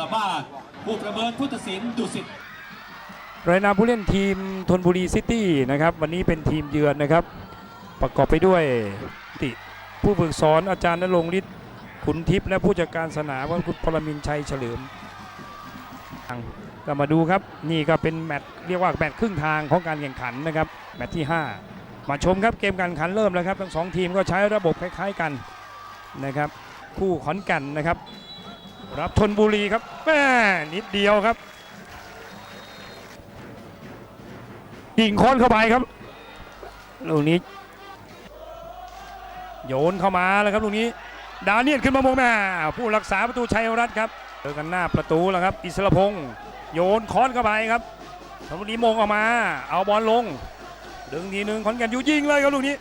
ลมาศผู้ประเมินผู้ตัดสินดุสิตรายนามผู้เล่นทีมธนบุรีซิตี้นะครับ วันนี้เป็นทีมเยือนนะครับ ประกอบไปด้วยติผู้ฝึกสอนอาจารย์นรงฤทธิ์ขุนทิพย์และผู้จัดการสนามว่าคุณพลมินทร์ชัยเฉลิมก็มาดูครับนี่ก็เป็นแมตช์เรียกว่าแมตช์ครึ่งทางของการแข่งขันนะครับแมตช์ที่ 5 มาชมครับเกมการแข่งขันเริ่มแล้วครับทั้งสองทีมก็ใช้ระบบคล้ายๆกันนะครับ คู่ขอนแก่นนะครับ รับชนบุรีครับแม่นิดเดียวครับยิงโค้นเข้าไปครับลูกนี้ โยนเข้ามาแล้วครับลูกนี้ ดาเนียนขึ้นมามงแม่ผู้รักษาประตูชัยรัตน์ครับเจอกันหน้าประตูแล้วครับ อิสระพงศ์โยนค้อนเข้าไปครับทางลูกนี้มงออกมา เอาบอลลง ดึงทีหนึ่งขอนแก่นอยู่ยิงเลยครับลูกนี้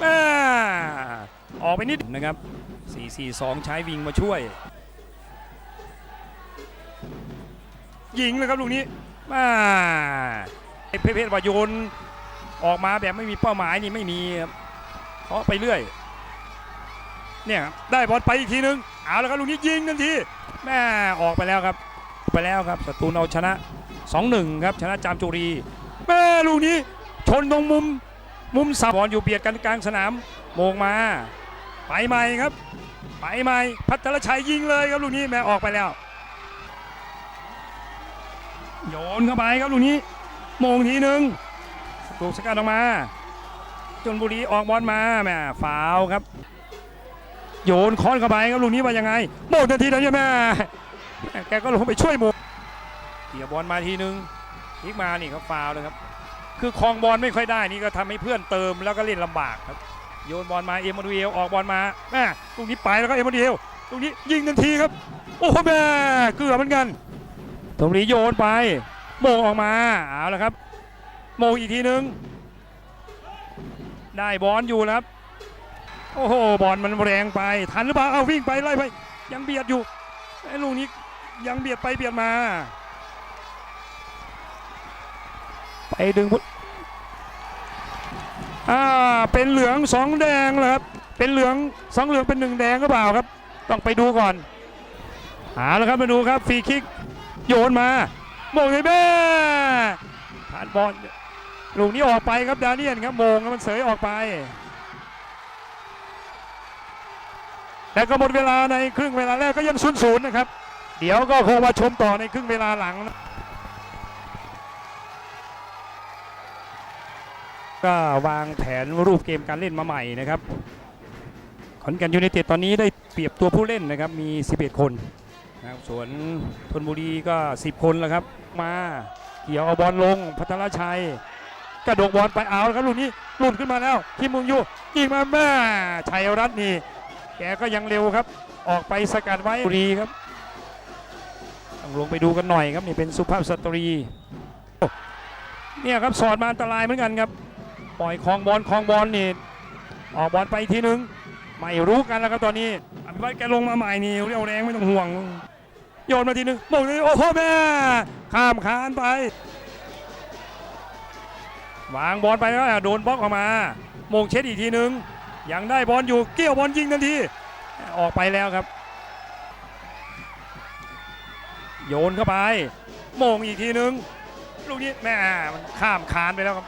แม่ออกไปนิดนะครับ 4-4-2 ใช้วิงมาช่วย ยิงเลยครับลูกนี้แม่เพชรว่าโยนออกมาแบบไม่มีเป้าหมายนี่ไม่มีครับเคาะไปเรื่อย เนี่ยได้บอลไปอีกทีนึงเอาแล้วครับลูกนี้ยิงทันทีแม่ออกไปแล้วครับ ไปแล้วครับสตูลเอาชนะ 2-1 ครับชนะจามจุรีแม่ลูกนี้ชนตรงมุมมุมสับบอลอยู่เบียดกันกลางสนามโมงมา ไปใหม่ครับ ไปใหม่พัทรชัยยิงเลยครับลูกนี้แม่ออกไปแล้ว โยนเข้าไปครับลูกนี้มงทีหนึ่งถูกสกัดออกมา จนบุรีออกบอลมาแม่ฟาวครับ โยนค้อนเข้าไปครับลูกนี้ว่ายังไงโมงทันทีนะเนี่ยแม่แกก็ลงไปช่วยโมงเกี่ยวบอลมาทีหนึ่งพลิกมานี่เขาฟาวเลยครับ คือคลองบอลไม่ค่อยได้นี่ก็ทำให้เพื่อนเติมแล้วก็เล่นลำบากครับโยนบอลมาเอมมาดูเอลออกบอลมาแม่ลูกนี้ไปแล้วก็เอมมาดูเอลลูกนี้ยิงทันทีครับ โอ้โหแม่เกือบเหมือนกัน ตรงนี้โยนไปโมงออกมาเอาละครับโมงอีกทีนึง ได้บอลอยู่ครับ โอ้โหบอลมันแรงไป ทันหรือเปล่าเอาวิ่งไปไล่ไปยังเบียดอยู่ไอ้ลูกนี้ยังเบียดไปเบียดมา ไปดึงพุทอ่าเป็นเหลืองสองแดงเหรอครับเป็นเหลืองสองเหลืองเป็นหนึ่งแดงก็เปล่าครับ ต้องไปดูก่อนหาแล้วครับมาดูครับฟรีคิก โยนมาโมงเลยแม่ผ่านบอลลูกนี้ออกไปครับดาเนียนครับโมงแล้วมันเสยออกไป แต่ก็หมดเวลาในครึ่งเวลาแรกก็ยังศูนย์ศูนย์นะครับ เดี๋ยวก็คงมาชมต่อในครึ่งเวลาหลังก็วางแผนรูปเกมการเล่นมาใหม่นะครับขอนแก่นยูไนเต็ดตอนนี้ได้เปรียบตัวผู้เล่นนะครับมี 11 คน นะครับส่วนธนบุรีก็ 10 คนแล้วครับ มาเกี่ยวเอาบอลลงพัทรชัย กระโดดบอลไปเอาแล้วครับลูกนี้หลุดขึ้นมาแล้วที่มุงอยู่ยิงมาแม่ชัยรัตน์นี่แกก็ยังเร็วครับ ออกไปสกัดไว้บุรีครับต้องลงไปดูกันหน่อยครับนี่เป็นสุภาพสตรี เนี่ยครับสอดมาอันตรายเหมือนกันครับ ปล่อยคลองบอลคลองบอลนี่ออกบอลไปทีนึง ไม่รู้กันแล้วครับตอนนี้อภิวัตแกลงมาใหม่นี่เรียวแรงไม่ต้องห่วง โยนมาทีนึงโมงเลยโอ้โหแม่ข้ามคานไป วางบอลไปแล้วโดนบล็อกออกมาโมงเช็ดอีกทีนึง ยังได้บอลอยู่เกี่ยวบอลยิงทันทีออกไปแล้วครับ โยนเข้าไปโมงอีกทีนึงลูกนี้แม่มันข้ามคานไปแล้วครับ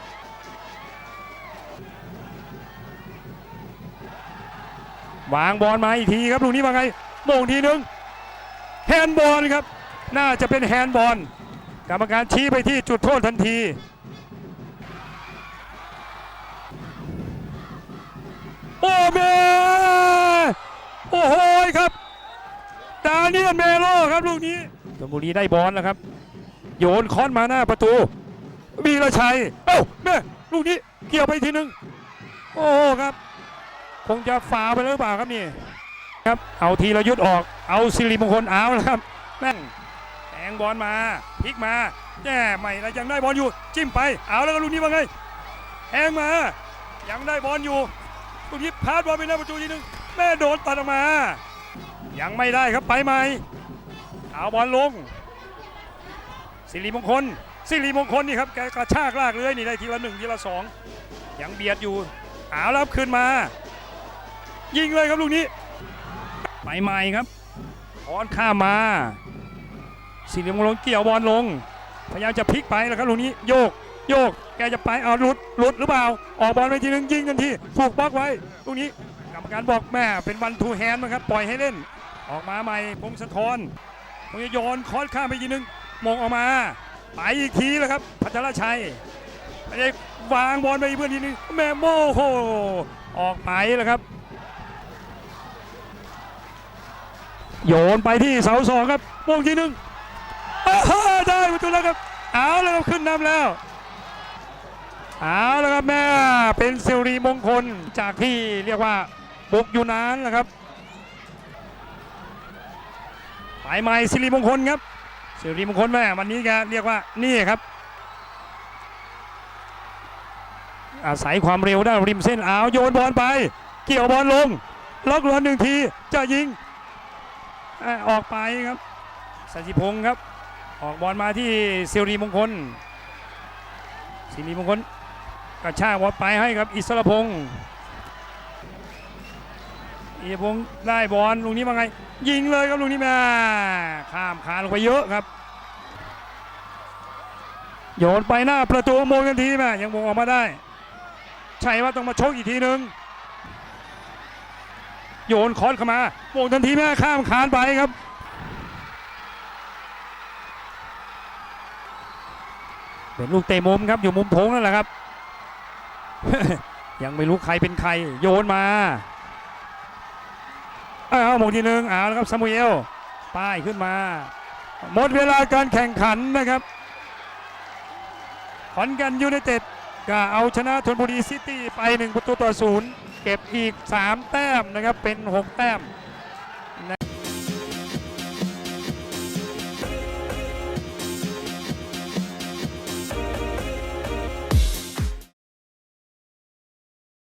วางบอลมาอีกทีครับลูกนี้ว่าไงโมงทีนึง ฮนด์บอลครับ น่าจะเป็นแฮนด์บอลกรรมการชี้ไปที่จุดโทษทันทีโอ้เมโอ้โหครับดาเนียนเมโลครับลูกนี้ชลบุรีได้บอลแล้วครับ โยนค้อนมาหน้าประตูบีระชัย เอ้าแม่ลูกนี้เกี่ยวไปทีนึง โอ้ครับ คงจะฝ่าไปหรือเปล่าครับนี่ ครับเอาทีละยุทธออกเอาสิริมงคลเอาแล้วครับแม่งแทงบอลมาพลิกมาแย่ใหม่แล้วยังได้บอลอยู่จิ้มไปเอาแล้วก็ลูกนี้ว่าไงแทงมา ยังได้บอลอยู่ลูกนี้พาดบอลไปหน้าประตูทีนึงแม่โดนตัดออกมา ยังไม่ได้ครับไปใหม่เอาบอลลงสิริมงคลสิริมงคลนี่ครับแกกระชากลากเลยนี่ได้ทีละหนึ่งทีละสองยังเบียดอยู่เอาแล้วครับขึ้นมา ยิงเลยครับลูกนี้ ไปใหม่ครับถอนข้ามาสิริมงคลเกี่ยวบอลลง พยายามจะพลิกไปแล้วครับลูกนี้โยกโยกแกจะไปเอาหลุดหลุดหรือเปล่า ออกบอลไปทีนึงยิงกันทีถูกบล็อกไว้ลูกนี้กรรมการบอกแม่เป็นวันทูแฮนด์นะครับปล่อยให้เล่น ออกมาใหม่พงศธรพงศโยนคอสข้ามไปทีนึงมงออกมาไปอีกทีแล้วครับ พัทรชัยไปวางบอลไปอีกเพื่อนทีนึงแม่โมโหออกไปแล้วครับ โยนไปที่เสาสองครับโมงทีหนึ่งได้ประตูแล้วครับเอาแล้วครับขึ้นนำแล้วเอาแล้วครับแม่เป็นสิริมงคลจากที่เรียกว่าบุกอยู่นานนะครับไปใหม่สิริมงคลครับสิริมงคลแม่วันนี้แกเรียกว่านี่ครับ อาศัยความเร็วได้ริมเส้นเอาโยนบอลไป เกี่ยวบอลลงล็อกบอลหนึ่งทีจะยิง ออกไปครับสันติพงศ์ครับ ออกบอลมาที่สิริมงคลสิริมงคลกระชากบอลไปให้ครับอิสระพงศ์อิสรพงศ์ได้บอลลูกนี้มาไง ยิงเลยครับลูกนี้มาข้ามคานลงไปเยอะครับ โยนไปหน้าประตูโมงกันทีแม่ยังมงออกมาได้ชัยว่าต้องมาชกอีกทีหนึ่ง โยนคอสเข้ามาโมงทันทีแม่ข้ามคานไปครับ เป็นลูกเตะมุมครับอยู่มุมโถงนั่นแหละครับ ยังไม่รู้ใครเป็นใคร โยนมาเอาโมงทีหนึ่งเอาแล้วครับซามูเอลป้ายขึ้นมา หมดเวลาการแข่งขันนะครับ ขอนแกันยูไนเต็ดก็เอาชนะธนบุรีซิตี้ไป1ประตูต่อศูนย์ เก็บอีก 3 แต้มนะครับเป็น 6 แต้ม